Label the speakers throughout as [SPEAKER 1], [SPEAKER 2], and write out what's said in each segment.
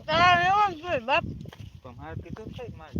[SPEAKER 1] તારે એવો જ બાપ
[SPEAKER 2] પણ મારે કીધું છે મારે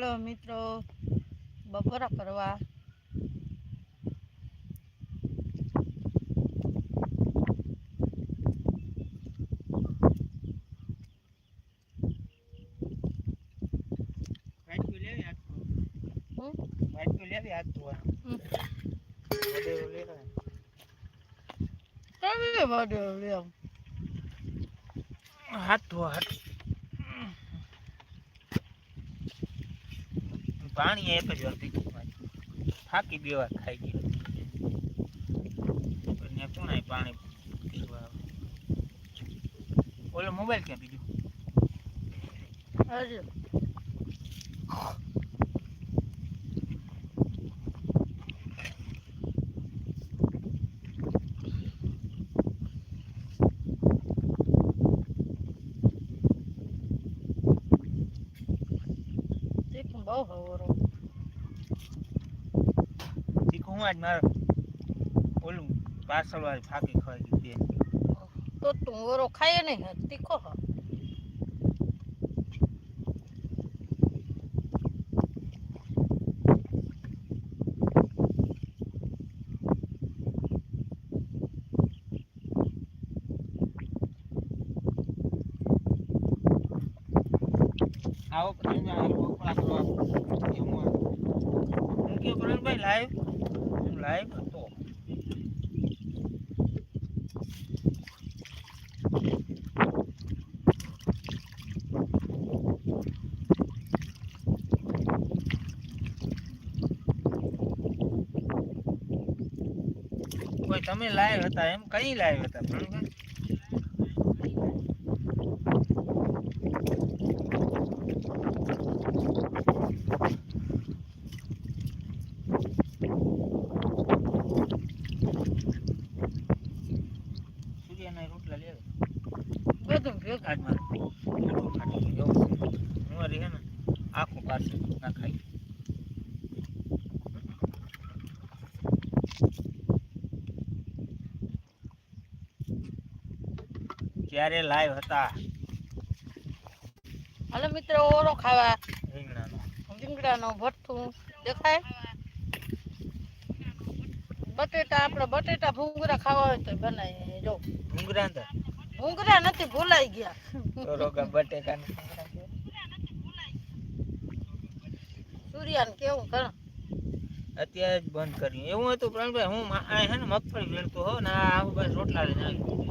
[SPEAKER 1] હલો મિત્રો બપોરા કરવા.
[SPEAKER 2] હાથ ધોવા. હાથ ધોવા.
[SPEAKER 1] હમ.
[SPEAKER 2] વડેરો લેવાય.
[SPEAKER 1] કેવી વાડે લેમ
[SPEAKER 2] હાથ ધોવા હાથ પાણી એક જ વાર પીધું પાછું. બે વાર ખાઈ ગયો ત્યાં કોણ પાણી પીવા? ઓલો મોબાઈલ ક્યાં બીજું
[SPEAKER 1] હજી તીખું બહુ હવરો
[SPEAKER 2] હું આજ મારે ઓલું પાર્સલ વાળી ફાકી ખાઈ ગઈ
[SPEAKER 1] તો તું ઓરો ખાય નહીં તીખો હ.
[SPEAKER 2] આવો પછી આ બપોરા કરવા. એવું હોય. હું કયો પ્રવીણભાઈ લાઈવ હું લાઈવ હતો કોઈ તમે લાઈવ હતા એમ કઈ લાઈવ હતા પ્રવીણભાઈ સૂર્યના રોટલા લેવા
[SPEAKER 1] બધું ભેગું
[SPEAKER 2] આજ મારે મોટું ખાટું જવું છે હું હે ને આખું પાસે ના ખાઈ ત્યારે લાઈવ હતા.
[SPEAKER 1] હાલો મિત્રો ઓરો ખાવા.
[SPEAKER 2] રીંગણાનો.
[SPEAKER 1] રીંગણાનો ભઠ્ઠું દેખાય? બટેટા આપણે બટેટા ભૂંગરા ખાવા હોય તો બનાવીએ. જો.
[SPEAKER 2] ભૂંગરા અંદર?
[SPEAKER 1] ભૂંગરા નથી ભૂલાઈ ગયા.
[SPEAKER 2] તો રોગા બટેકા
[SPEAKER 1] સૂર્યાને કેવું કર
[SPEAKER 2] અત્યારે જ બંધ કરી. એવું હતું પ્રવીણભાઈ હું આ હે ને મગફળી વેણતો હો ને આ આવું બસ રોટલા લઈને આવ્યો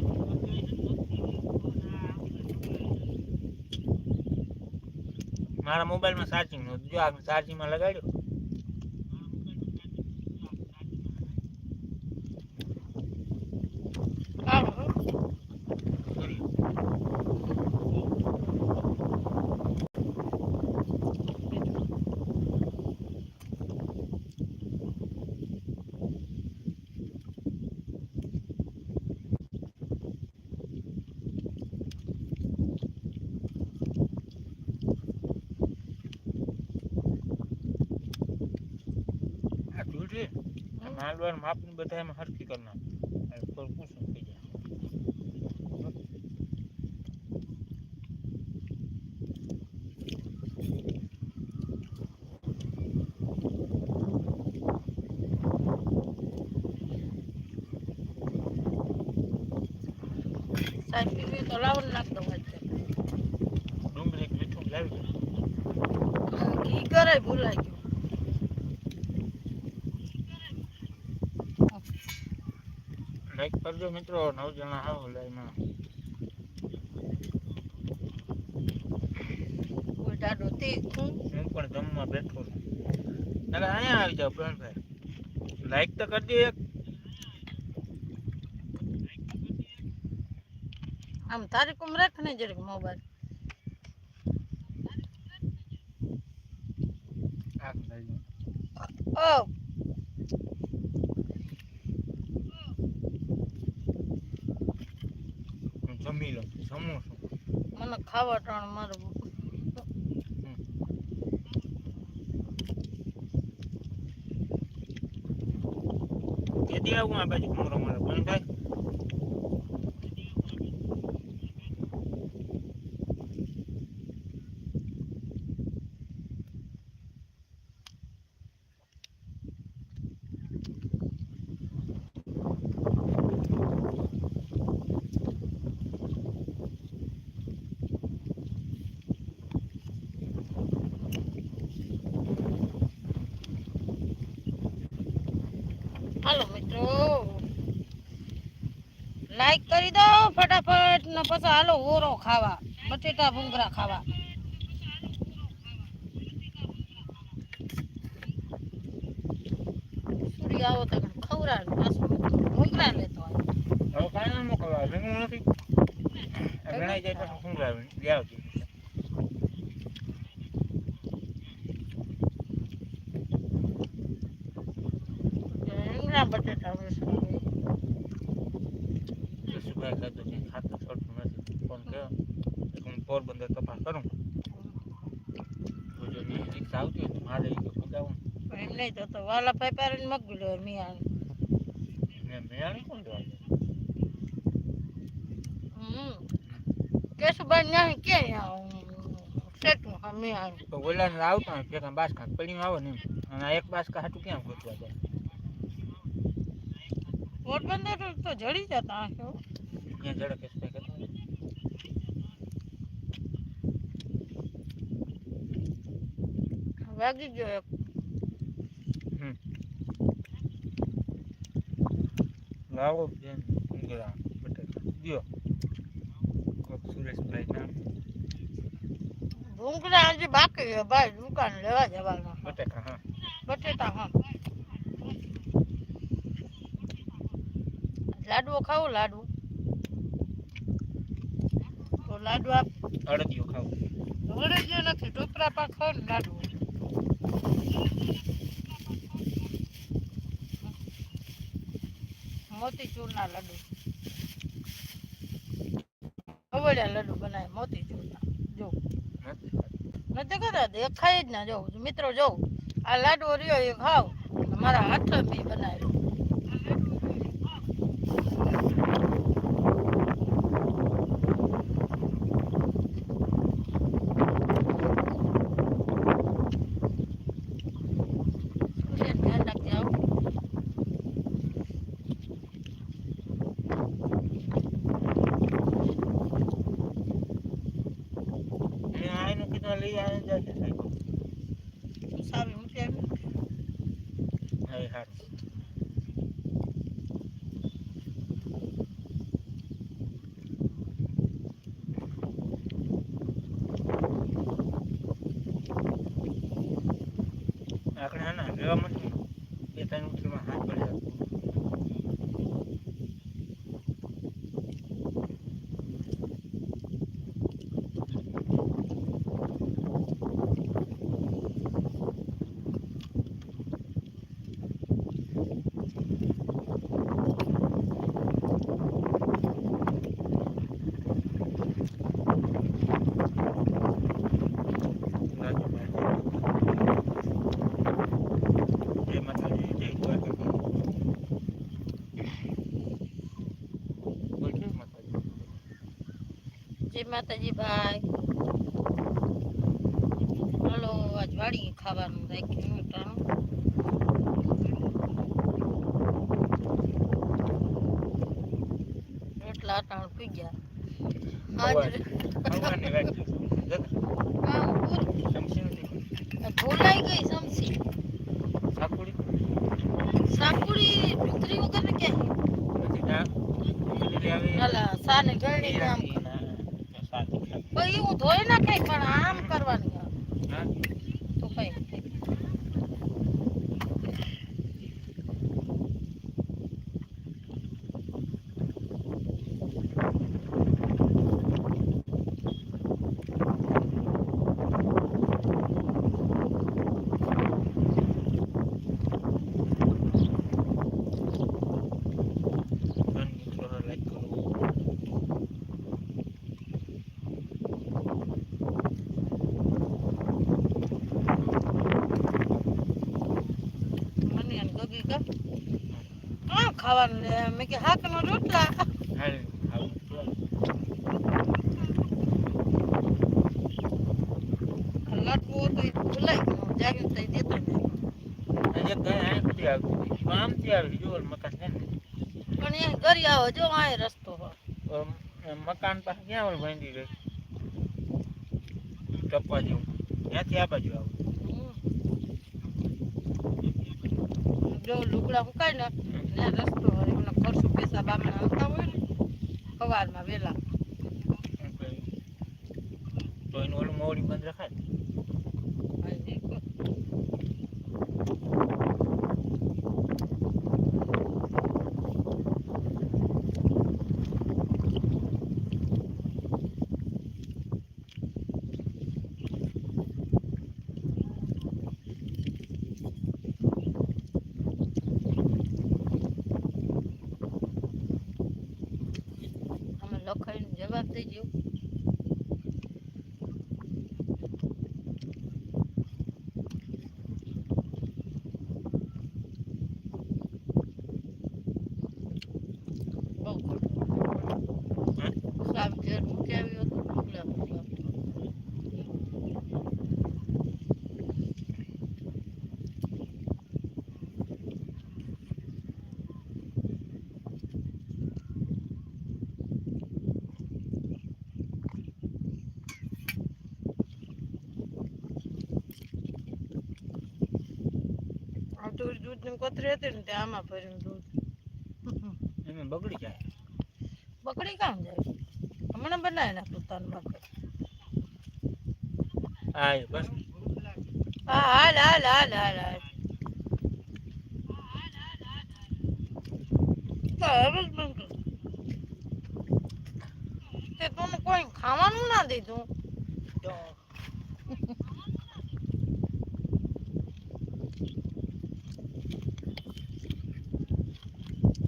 [SPEAKER 2] મારા મોબાઈલમાં ચાર્જિંગ નહોતું. જો આ ચાર્જિંગમાં લગાડ્યો આ ધૂળ છે માલવાર માપની બધા એમાં હરખી કરી નાખ. કુસુમ થઈ જાય
[SPEAKER 1] સાહેબ તો લાવો ને નાખ દો વચ્ચે
[SPEAKER 2] ડુંગળી મીઠું લાવી દે.
[SPEAKER 1] ઘી કરે ભૂલાઈ ગયું
[SPEAKER 2] લાઈક કરજો મિત્રો નવ જણા આવો લાઈમાં
[SPEAKER 1] કોઈ ડાડો તીખું
[SPEAKER 2] હું પણ જમવા બેઠો છું. એટલે અહીંયા આવી જાવ પ્રવીણભાઈ. લાઈક તો કરજો એક.
[SPEAKER 1] આમ તારી કુમ રાખ ને જરીક મોબાઈલ
[SPEAKER 2] આગ લાગી
[SPEAKER 1] ઓ
[SPEAKER 2] હું જમી છું?
[SPEAKER 1] મને ખાવા ટાણ મારું
[SPEAKER 2] કેદી આવું આ બાજુ કમરો મારે પ્રવીણભાઈ
[SPEAKER 1] હાલો મિત્રો. લાઈક કરી દો ફટાફટ ને પછી હાલો ઓરો ખાવા બટેટા ભૂંગરા ખાવા. સૂર્ય આવો તો ખવડાવ પાછું ભૂંગરા લેતો હોય.
[SPEAKER 2] હવે કાંઈ ન મોકલવા ભેગું નથી. ગણાઈ જાય પછી શું લાવે લઈ આવજો
[SPEAKER 1] રીંગણા બટેટા વેસણ
[SPEAKER 2] જસુભાઈ ખાધું છે ખાતું છોડતું નથી. ફોન કર્યો હું પોરબંદર તપાસ કરું? જો રિક્ષા આવતી હોય તો મારે એ તો ખુદાવું.
[SPEAKER 1] એમ નહીં તો તો વાલા પારીને મગી લો મિયા
[SPEAKER 2] મેં મેળાણી કોણ જાય
[SPEAKER 1] હમ. કેશુભાઈ ન્યાય કે
[SPEAKER 2] તો ઓલાને આવતો પડીને આવો ને અને આ એક બાસકા હાટું ક્યાં ગોતવા જાય?
[SPEAKER 1] પોરબંદર તો જડી જતા હશે હો.
[SPEAKER 2] ત્યાં ઝડપ એસપાઈ કરતો હોય.
[SPEAKER 1] વાગી ગયો એક.
[SPEAKER 2] લાવો બેન ઉંગરા બટેકા દ્યો કોક સુરેશભાઈ નામ.
[SPEAKER 1] ભૂંગળા હજી બાકી છે ભાઈ દુકાન લેવા જવાના.
[SPEAKER 2] બટેકા હા.
[SPEAKER 1] બટેટા હા. લાડવો ખાવો લાડવો તો લાડુ આપ
[SPEAKER 2] અડદિયો ખાવું.
[SPEAKER 1] અડદિયો જે નથી ટોપરા પા ખાવ ને લાડુ. મોતીચૂરના લાડુ. અવળ્યા લાડુ બનાવે મોતીચૂરના. જો.
[SPEAKER 2] નથી ખાતું.
[SPEAKER 1] નથી કરતા દેખાય જ ના. જો મિત્રો જો આ લાડુ રહ્યો એ ખાવ. મારા હાથ બી બનાવ્યો ધ્યાન રાખજે આવો
[SPEAKER 2] મેં આયનું કીધું લઈ આવે જાય છે
[SPEAKER 1] સારું મૂકી આવી
[SPEAKER 2] હા એ હારું આપણે હા ના લેવા માંડ્યું ને, બે ત્રણ ઉઠીમાં હાથ પડી જાય જય માતાજી જય દ્વારકાધીશ બોલ જય માતાજી
[SPEAKER 1] જય માતાજી ભાઈ હાલો આજ વાળી ખાવાનું રાખ્યું ટાણું. રોટલા ટાણું પી ગયા આજ
[SPEAKER 2] ભગવાનની વાત છે. જતા.
[SPEAKER 1] કામ પૂરું
[SPEAKER 2] સમસી નથી
[SPEAKER 1] ભૂલાઈ ગઈ સમસી
[SPEAKER 2] સાકુડી
[SPEAKER 1] સાકુડી ડુંગળી વગર ને ક્યાં
[SPEAKER 2] પછી ના પેલી આવી
[SPEAKER 1] અલા સાને ગળણી ને આમ
[SPEAKER 2] ઈ ના, સાચી ખાતી.
[SPEAKER 1] ભાઈ હું ધોઈ નાખે પણ આમ કરવાની આ.
[SPEAKER 2] હા?
[SPEAKER 1] તો કઈ
[SPEAKER 2] ઘરની થોડો લાઈક કરવો.
[SPEAKER 1] મને અને ગગી કા લે મેં કે હાક નો રોટલા
[SPEAKER 2] હાલ, આવું તો.
[SPEAKER 1] લાટવો ભૂલાઈ ગયો જાગીને તઈ દેતો.
[SPEAKER 2] પણ આવી,
[SPEAKER 1] એ ઘરી આવો જો આ રસ્તો
[SPEAKER 2] મકાન પાસે ક્યાં ભાંગી ગઈ ટપવા જેવું ત્યાંથી આ બાજુ આવું
[SPEAKER 1] હમ. જો લુગડા સુકાય ને ત્યાં રસ્તો હોય એમને ખરસું પૈસા બામણે આવતા હોય ને, સવારમાં વહેલા.
[SPEAKER 2] તો એનું ઓલું મોડી બંધ રખાય
[SPEAKER 1] અમે લખાઈને જવાબ દઈ ગયો બહુ ખોટું. સાહેબ ઘેર મૂકી આવ્યો હતો લુગડા મૂકવા. દૂધ દૂધની કોથળી હતી ને તે આમાં ભર્યું દૂધ.
[SPEAKER 2] એમ બગડી જાય.
[SPEAKER 1] બગડી કામ જાય? હમણાં બનાવી નાખું તાન બકરી
[SPEAKER 2] હા એ બસ.
[SPEAKER 1] હા હાલ હાલ હાલ હાલ હાલ. તો. તે કોઈ ખાવાનું ના દીધું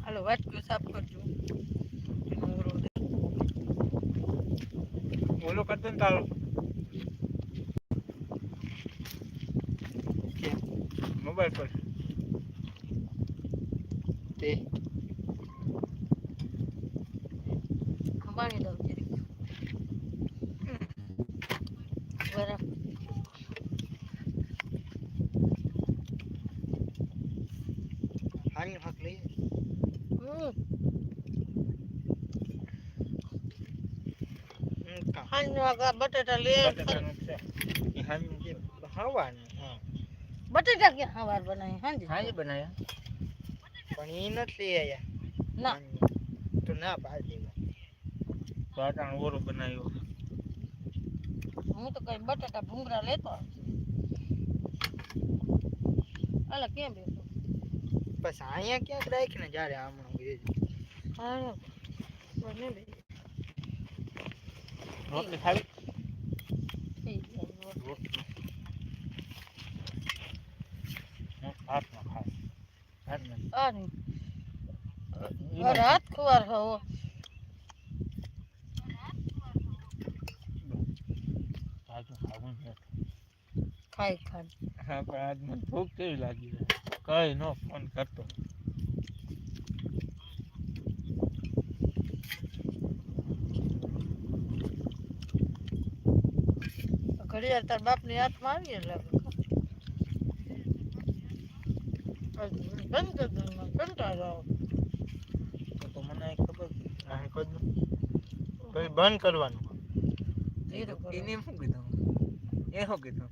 [SPEAKER 1] હાલો વાટકું સાફ કરજો.
[SPEAKER 2] ઓલો કરતો ને તારો મોબાઈલ પર. તે
[SPEAKER 1] સંભાળી દઉં જરીક બરાબર
[SPEAKER 3] હાલ હક લઈ
[SPEAKER 1] હમ
[SPEAKER 3] કા
[SPEAKER 1] આગા બટેટા લે.
[SPEAKER 3] હવાનું હા.
[SPEAKER 1] બટેટા ક્યાં હવાર બનાવી? હાંજે?
[SPEAKER 2] હાંજે બનાવ્યા.
[SPEAKER 3] પણ એ નથી આયા.
[SPEAKER 1] ના.
[SPEAKER 3] તો ના પાડી દેવા
[SPEAKER 2] ઓરો બનાવ્યો.
[SPEAKER 1] હું તો કઈ બટેટા ભૂંગરા લેતો. અલા કેમ બેસો?
[SPEAKER 3] બસ અહીંયા ક્યાંક રાખીને જ્યારે આમણું
[SPEAKER 1] હા બે
[SPEAKER 2] રોટલી ખાવી?
[SPEAKER 1] હાથ ખુવાર હો
[SPEAKER 2] તાજું ખાવું
[SPEAKER 1] ખાઈ ખાઈ.
[SPEAKER 2] હા પણ આજ મને ભૂખ કેવી લાગી કઈ નો ફોન કરતો.
[SPEAKER 1] ઘડિયાળ તાર બાપની હાથમાં આવી એટલે બંધ કરી દઉં કંટાળો આવે
[SPEAKER 2] તો તો મને ખબર આ કદ
[SPEAKER 3] પછી બંધ કરવાનું
[SPEAKER 1] ધીરું કરો.
[SPEAKER 2] એને એમ શું કીધું એ શું કીધું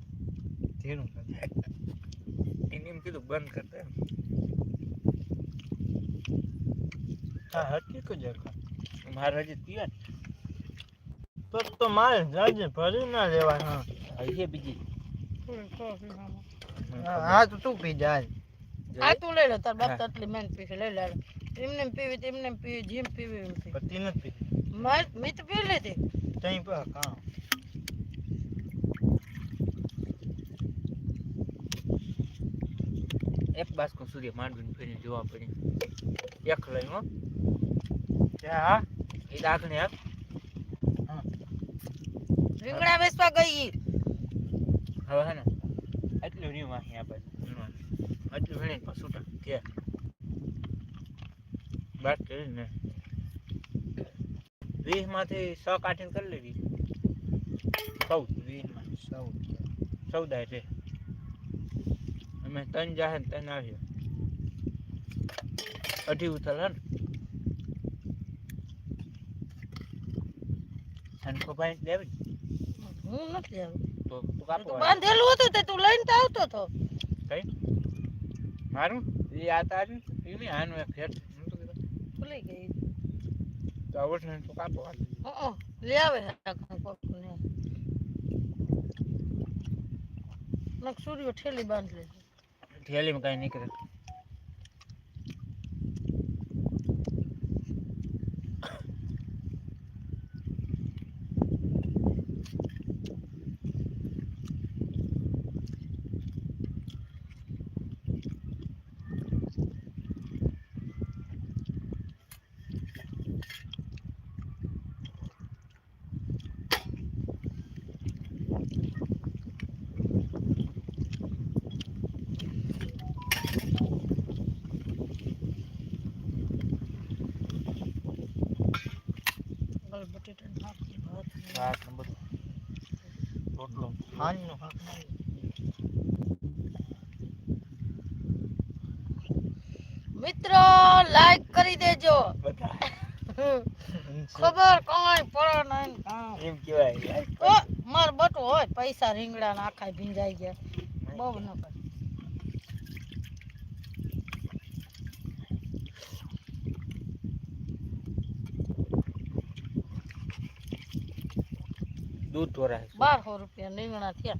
[SPEAKER 3] ધીરું કર.
[SPEAKER 2] એને એમ કીધું બંધ કરતા એમ.
[SPEAKER 3] હા હટકી કો જગા
[SPEAKER 2] મારે હજી પીવા
[SPEAKER 3] તો તો મારે જાજે ભરી ના લેવા હા
[SPEAKER 2] હજી બીજી.
[SPEAKER 3] હા, હા તો તું પી જાય.
[SPEAKER 1] આ તું લઈ લે તાર બાપ
[SPEAKER 2] હા.
[SPEAKER 1] તો આટલી મેન પી લઈ લે એમને પીવી તેમને પીવી જેમ પીવી એમ પીવી.
[SPEAKER 3] પતિ નથી પી.
[SPEAKER 1] માર મેં તો પી લેતી
[SPEAKER 3] તઈ પા કામ
[SPEAKER 2] એક બાસ્કો સુધી માંડવીને ફેરીને જોવા પડી એક લઈ હો.
[SPEAKER 3] હા?
[SPEAKER 2] એ દાખણે હા.
[SPEAKER 1] રીંગણા બેસવા ગઈ
[SPEAKER 2] હવે હે ને એટલું રહ્યું અહીં આપણે આટલું. એટલું વીણીને પાછું છૂટા. કે. બાત કરી ને. વીસમાંથી સો કાઠીને કરી લેવી. ચૌદ. વીસમાં
[SPEAKER 3] સૌ
[SPEAKER 2] ચૌદા છે અમે ત્રણ જાહે ને ત્રણ આવ્યો અઢી ઉથલ હે ને. અને ભાઈ દેવી
[SPEAKER 1] હું નથી આવી
[SPEAKER 2] તો તું
[SPEAKER 1] બાંધેલું હતું તે તું લઈને તો આવતો તો.
[SPEAKER 2] કઈ? મારું? એ આ તારું? એ નહીં એક ફેર
[SPEAKER 1] ભૂલી ગઈ.
[SPEAKER 2] તો આવડે ને તો કાપો હાલ.
[SPEAKER 1] હં, આવે આખા પગને નક સૂર્યો ઠેલી બાંધ લે
[SPEAKER 2] થેલીમાં કાંઈ નીકળે
[SPEAKER 1] ગળ બટેટાનું શાક છે, ભાત છે.
[SPEAKER 2] ભાત ને બધું
[SPEAKER 3] હાંજનો હાક.
[SPEAKER 1] મિત્રો લાઈક કરી દેજો. ખબર કઈ પડે નહીં.
[SPEAKER 2] એમ કહેવાય
[SPEAKER 1] ઓ માર બટુ હોય પૈસા રીંગણા ના આખા ભીંજાઈ ગયા. બહુ ન
[SPEAKER 2] દૂધ ચોરાય
[SPEAKER 1] બારસો રૂપિયા રીંગણા થયા.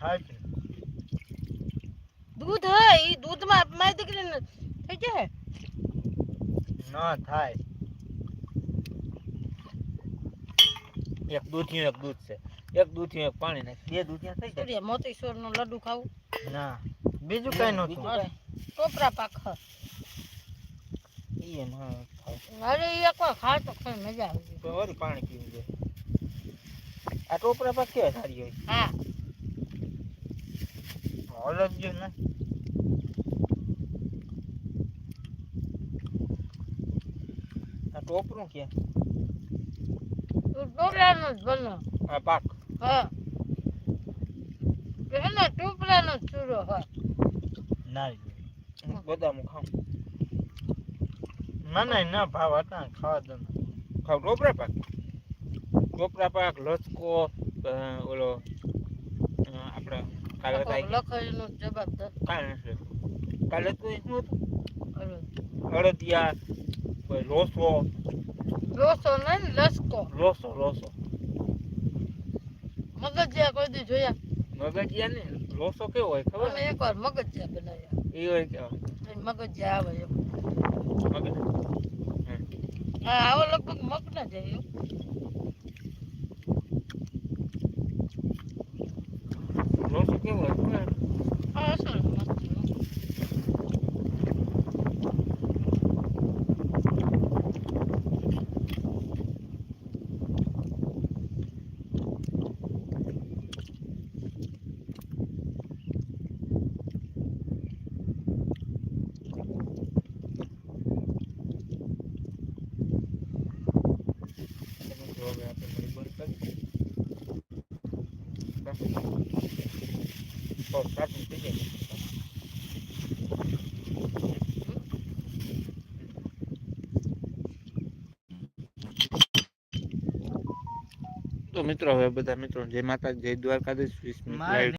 [SPEAKER 3] થાય છે.
[SPEAKER 1] દૂધ હોય ઈ દૂધમાં મારી દીકરીને થઈ જાય
[SPEAKER 3] ના થાય.
[SPEAKER 2] એક દૂધિયું એક દૂધ છે. એક દૂધિયું એક પાણી નાખ. બે દૂધિયા થઈ જાય.
[SPEAKER 1] મોતીસોરનું લડ્ડુ ખાવું.
[SPEAKER 3] ના બીજું કઈ નતું
[SPEAKER 1] ટોપરા પાખ
[SPEAKER 2] ઈ હા. થાય.
[SPEAKER 1] અરે ખાય તો ખાઈ મજા આવી
[SPEAKER 2] તો પાણી પીવું છે આ ટોપરા પાક કેવા સારી હોય?
[SPEAKER 1] હા.
[SPEAKER 3] જો ને
[SPEAKER 2] આ ટોપરું કે?
[SPEAKER 1] તું ટોપરાનું જ બનો
[SPEAKER 2] આ પાક.
[SPEAKER 1] હા. એને ટોપરાનો જ ચૂરો હોય.
[SPEAKER 3] ના
[SPEAKER 2] બદામ ખાવ.
[SPEAKER 3] મને ના ભાવ હતા ખાવા દો.
[SPEAKER 2] ખાવ ટોપરા પાક? ટોપરા પાક લસકો ઓલો આપણે કાલે
[SPEAKER 1] લખાઈનો જવાબ
[SPEAKER 2] કાંઈ કાલે તો શું હતું? અડદિયા કોઈ લોસો.
[SPEAKER 1] લોસો નહીં લસકો.
[SPEAKER 2] લોસો લોસો.
[SPEAKER 1] મગજિયા કોઈ દી જોયા?
[SPEAKER 2] મગજિયા ને? લોસો કેવો હોય ખબર?
[SPEAKER 1] અમે એકવાર મગજિયા બનાવ્યા.
[SPEAKER 2] એ હોય કેવા?
[SPEAKER 1] મગજિયા આવે
[SPEAKER 2] મગજ
[SPEAKER 1] હા આવો લગભગ મગ ના જાય
[SPEAKER 2] તો મિત્રો હવે બધા મિત્રો જય માતા જય દ્વારકાધીશ વીસ મિનિટ